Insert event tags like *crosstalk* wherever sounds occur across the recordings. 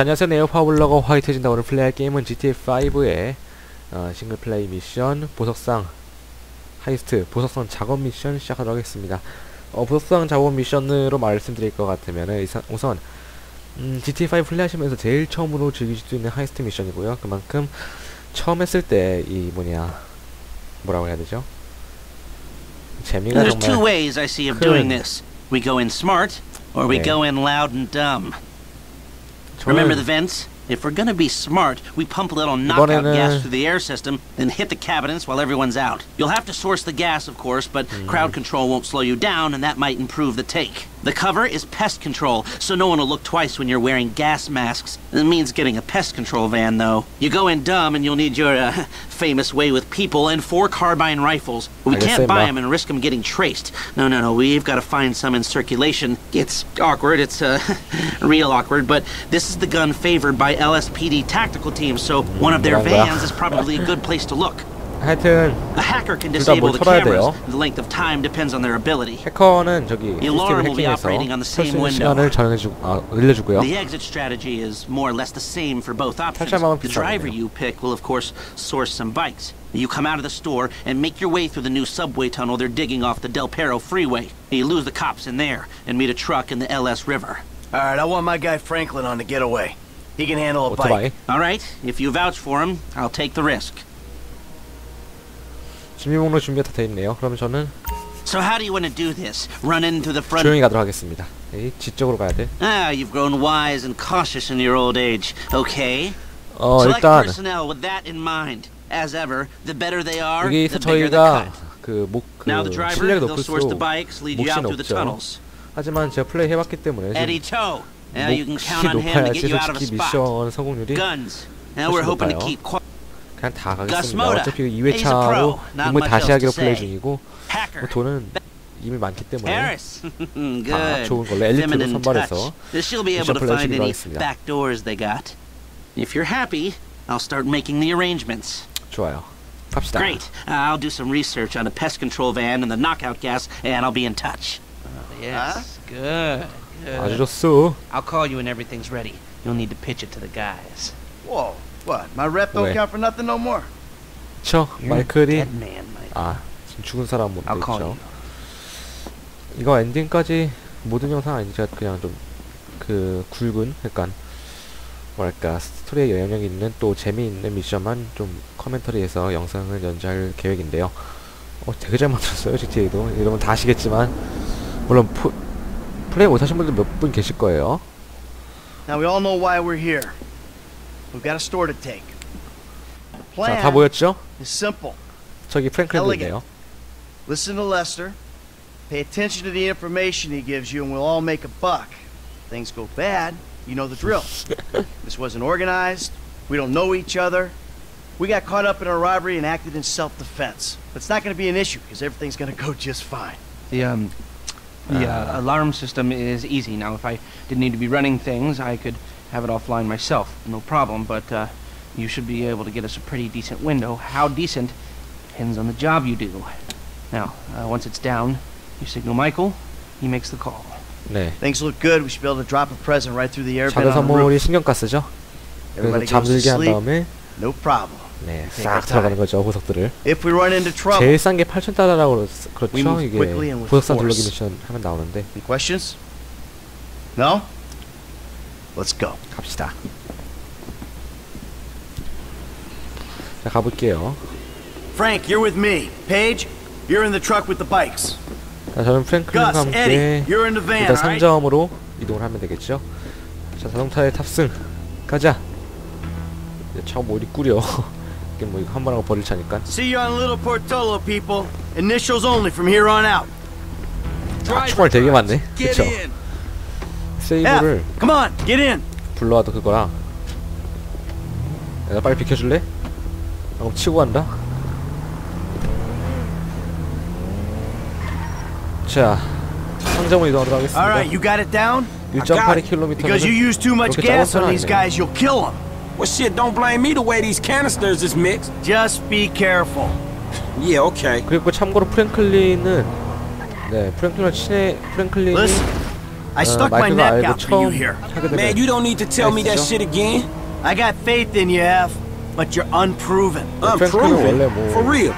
안녕하세요 네오파블러가 화이트해진다. 오늘 플레이할 게임은 GTA5의 어, 싱글플레이 미션 보석상 하이스트 보석상 작업 미션 시작하도록 하겠습니다. 어, 보석상 작업 미션으로 말씀드릴 것 같으면은 이사- 우선 음, GTA5 플레이하시면서 제일 처음으로 즐기실 수 있는 하이스트 미션이고요. 그만큼 처음 했을 때 이 뭐냐 뭐라고 해야 되죠? 재미가 정말 큰- Remember the vents? If we're gonna be smart, we pump a little knockout gas through the air system, then hit the cabinets while everyone's out. You'll have to source the gas, of course, but crowd control won't slow you down, and that might improve the take. The cover is pest control, so no one will look twice when you're wearing gas masks. It means getting a pest control van, though. You go in dumb and you'll need your uh, *laughs* famous way with people and four carbine rifles. We can't buy them and risk them getting traced. No, no, no, we've got to find some in circulation. It's awkward, it's uh, *laughs* real awkward, but this is the gun favored by LSPD tactical teams, so one of their vans is probably a good place to look. 하여튼 A hacker can 둘다 disable 뭘 the 털어야 cameras. 돼요. The length of time depends on their ability. 해커는 저기 The 시스템을 alarm will be 해킹해서 operating on the 켤수 same 있는 window. 시간을 정해주고 아, 늘려주고요. The exit strategy is more or less the same for both options. 탈출방은 The driver 비슷하겠네요. you pick will, of course, source some bikes. You come out of the store and make your way through the new subway tunnel they're digging off the Del Perro freeway. You lose the cops in there and meet a truck in the LS River. All right, I want my guy Franklin on the getaway. He can handle a bike. 오토바이. All right, if you vouch for him, I'll take the risk. 준비 목록 준비가 다 돼 있네요. 그럼 저는 So how do you want to do this? Run in through the front? 조용히 가도록 하겠습니다. 이 지쪽으로 가야 돼. Ah, you've grown wise and cautious in your old age. Okay. 어 Select 일단 personnel with that in mind. As ever, the better they are, 여기서 the bigger the 저희가 cut. 그목그 Now the driver, 실력이 they'll source the 높을수록 bikes, lead you out 몫이 through the 높죠. tunnels. 하지만 제가 플레이 해봤기 때문에 Eddie 지금 Toe. Now you can 몫이 count on him to 높아야지 get you out of a 솔직히 spot. 미션 성공률이 Guns. Now 훨씬 we're hoping to 높아요. keep quiet. 그냥 다 가겠습니다. 어차피 He's a pro. 이거 2회차로 Not 인물 다시 하기로 플레이. 중이고. 뭐 돈은 이미 많기 때문에. 다. 좋은 걸로 엘리트로 선발해서 미션 플레이 any 하겠습니다. If you're happy, I'll start making the arrangements. 좋아요. 갑시다. Great. I'll do some research on the pest control van and the knockout gas, and I'll be in touch. Yes, good, good. 아주 좋소. I'll call you when everything's ready. You'll need to pitch it to the guys. Whoa, what? My rep don't count for nothing no more. a 마이클이. 아 지금 죽은 사람 못 you. 이거 엔딩까지 모든 영상 아니죠? 그냥 좀 그 굵은 약간 뭐랄까 스토리에 영향력 있는 또 재미있는 미션만 좀 커멘터리해서 영상을 연재할 계획인데요. 어 되게 잘 만들었어요 GTA도 이러면 다 아시겠지만 물론 포, 플레이 못하신 분들 몇 분 계실 거예요. Now we all know why we're here. We've got a store to take. The 자 plan 다 보였죠? is simple. 저기 프랭클린도 있네요. Listen to Lester. Pay attention to the information he gives you, and we'll all make a buck. Things go bad, you know the drill. *laughs* this wasn't organized. We don't know each other. We got caught up in a robbery and acted in self-defense. But it's not going to be an issue because everything's going to go just fine. The um, the uh, alarm system is easy. Now, if I didn't need to be running things, I could have it offline myself, no problem. But uh, you should be able to get us a pretty decent window. How decent depends on the job you do. Now, uh, once it's down, you signal Michael. He makes the call. 네. Things look good. We should be able to drop a present right through the air 자그 vent on the roof. 선물이 신경가스죠. 그래서 Everybody goes to 잠들게 한 sleep. 다음에 No problem. 네, Take 싹 our 들어가는 time. 거죠 보석들을. If we run into trouble, 제일 싼 게 8,000달러라고 그렇죠. We move 이게 quickly and with 보석상 force. 둘러기 미션 하면 나오는데 any questions? No? Let's go. 갑시다. 자 가볼게요. Frank, you're with me. Paige, you're in the truck with the bikes. 자 저는 프랭클린과 Gus, 함께 Eddie, you're in the van, 일단? 상점으로 이동을 하면 되겠죠. 자 자동차에 탑승 가자. 뭐 이리 꾸려. 이게 뭐 이거 한번 하고 버릴 차니까. See you on Little Portola, people. Initials only from here on out. 아 총알 되게 많네. F, 세이브를 come on, get in. 불러와도 그거랑. 내가 빨리 비켜줄래? 아, 그럼 치고 간다. 자 상점으로 이동하도록 하겠습니다. All right, you got it down? 1.8km Because you use too much gas on these guys, you'll kill them. Well, shit, don't blame me the way these canisters is mixed. Just be careful. Yeah, okay. 그리고 참고로 프랭클린은 네 프랭클린 친해 프랭클린이 Listen, I 어, stuck my 마이크가 neck 알고 out for you 처음 here. 하게 Man, 되면 you don't need to tell me that 아시죠? shit again. I got faith in you, F, but you're unproven. Unproven. 원래 뭐- For real.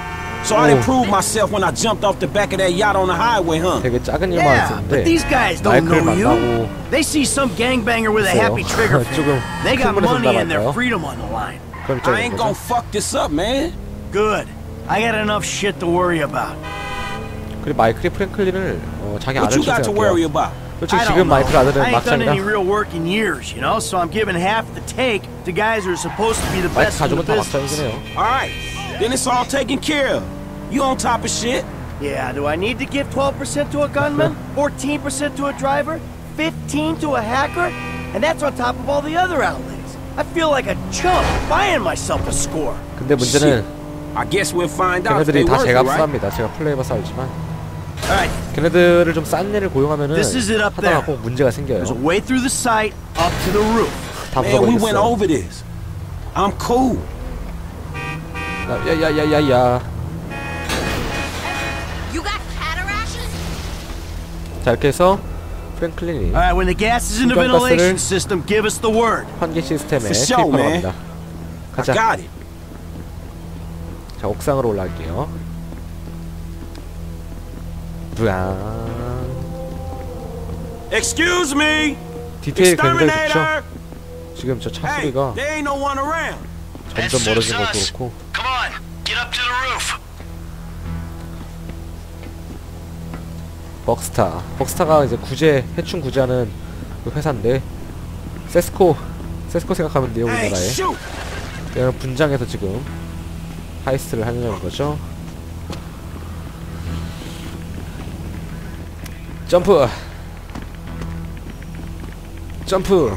So I 오. didn't prove myself when I jumped off the back of that yacht on the highway, huh? 되게 작은 일만 Yeah, 했었는데 but these guys don't 마이크를 know you. 만나고 They see some gangbanger with a 있어요. happy trigger *laughs* 조금 finger. They got 큰 물에서 money and their 나갈까요? freedom on the line. 그런 I 입장인 ain't gonna 거죠. fuck this up, man. Good. I got enough shit to worry about. 그리고 마이클이 프랭클린을 어, 자기 What 아들 you got to worry 생각해요. about? 솔직히 I 지금 don't know. 마이클 아들은 I ain't done any 막장이라 real work in years, you know, so I'm giving half the take to guys who are supposed to be the 마이클 best in the 가족은 다 business. 막장이긴 해요. All right. Then it's all taken care of. You on top of shit. Yeah, do I need to give 12% to a gunman? 14% to a driver? 15 to a hacker? And that's on top of all the other outlays. I feel like a chump buying myself a score. 근데 문제는 I guess we'll find out if 걔네들이 they 다 worth it, 제가 right? 수사합니다. 제가 플레이해봐서 알지만 Alright, 걔네들을 좀 싼 애를 고용하면은 하다가. 꼭 문제가 생겨요. 다 부숴버리겠어. I'm cool. 야야야야야. 자 이렇게 해서 프랭클린이 word. 환기 시스템에. I 가자. 자 옥상으로 올라갈게요. 브앙. Excuse me. 디테일 굉장히 좋죠. 지금 저차 Hey, 소리가 there ain't no one around. 점점 멀어진 것도 그렇고 Come on, get up to the roof. 벅스타. 벅스타가 이제 구제 해충 구제하는 그 회사인데 세스코 세스코 생각하면 돼요 우리나라에. 분장해서 지금 하이스트를 하려는 거죠. 점프. 점프.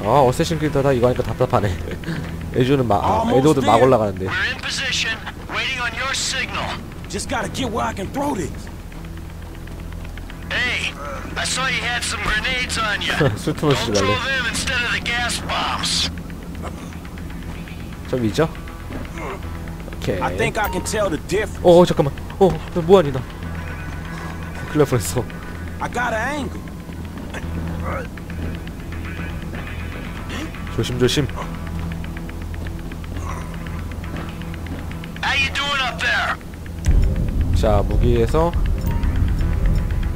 아 어쌔신 크리더다 이거 하니까 답답하네. 에주는 막 아, 에드워드 막. 올라가는데. Just gotta get where I can throw this. Hey, I saw you had some grenades on you. Don't throw them instead of the gas bombs. 좀 위죠? 오케이. I think I can tell the difference. 어 잠깐만. 어 뭐하니 나. 큰일 날 뻔했어. I got an angle. 조심 조심. How you doing up there? 자 무기에서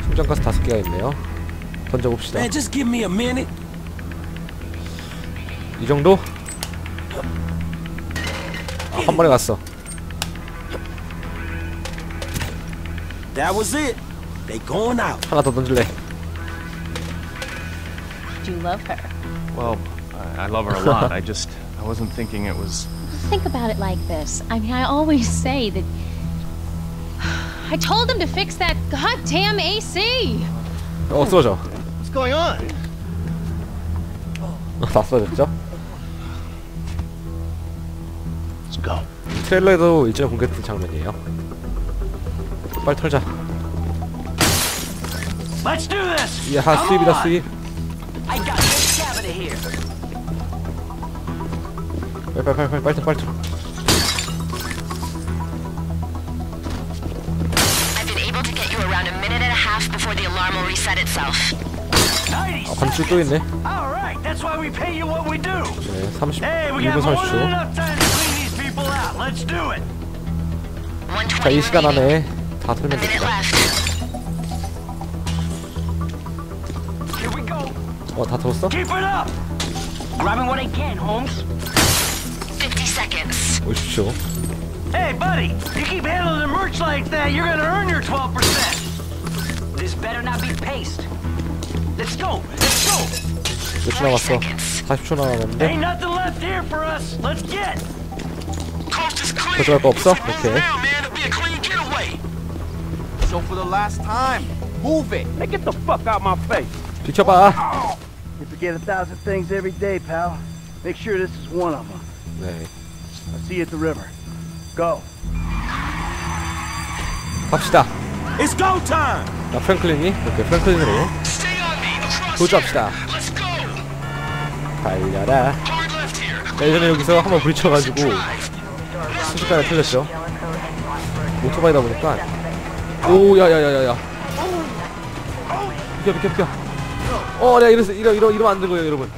심장가스 다섯 개가 있네요. 던져봅시다. Man, just give me a minute. 이 정도? 아, 한 번에 갔어. That was it. They going out. 하나 더 던질래. Do you love her? Well, I, I love her a lot. I just I wasn't thinking it was. Think about it like this. I mean, I always say that. I told him to fix that goddamn AC! 어 쓰러져. What's going on? *laughs* 다 쓰러졌죠? Let's go. 트레일러에도 일제 공개된 장면이에요. 빨리 털자. Let's do this. 야 수입이다 수입. I got this cabinet here. 빨리 빨리 빨리 빨리 빨리. I've been able to get you around a minute and a half before the alarm will reset itself. Nice. 아 반출 또 있네. All right, that's why we pay you what we do. 네 30. Hey, we 1분 got more than 30초. enough time to clean these people out. Let's do it. 120자이 시간. 안에 다 털면 됩니다. 어다 털었어? Keep it up. Grabbing what I can, Holmes. 50 seconds. 오십시오. Hey, buddy, you keep handling the merch like that, you're gonna earn your 12%. This better not be paste. Let's go. Let's go. 몇 초 남았어? 40초 남았는데 Ain't nothing left here for us. Let's get. Coast is clear. 가져갈 거 없어? 오케이. Now, man, it'll be a clean getaway. So for the last time, move it. Man, get the fuck out my face. 비켜봐. You forget a thousand things every day, pal. Make sure this is one of them. 네 I'll see you at the river. Go. 갑시다. It's go time. 자 프랭클린이 이렇게 프랭클린으로 도주합시다. Let's go. 달려라. 예전에 여기서 한번 부딪혀가지고 순식간에 털렸죠. 오토바이다 보니까 오 야야야야야 비켜 비켜 비켜 어 내가 이랬어 이러 이러 이러면 안 되고요 여러분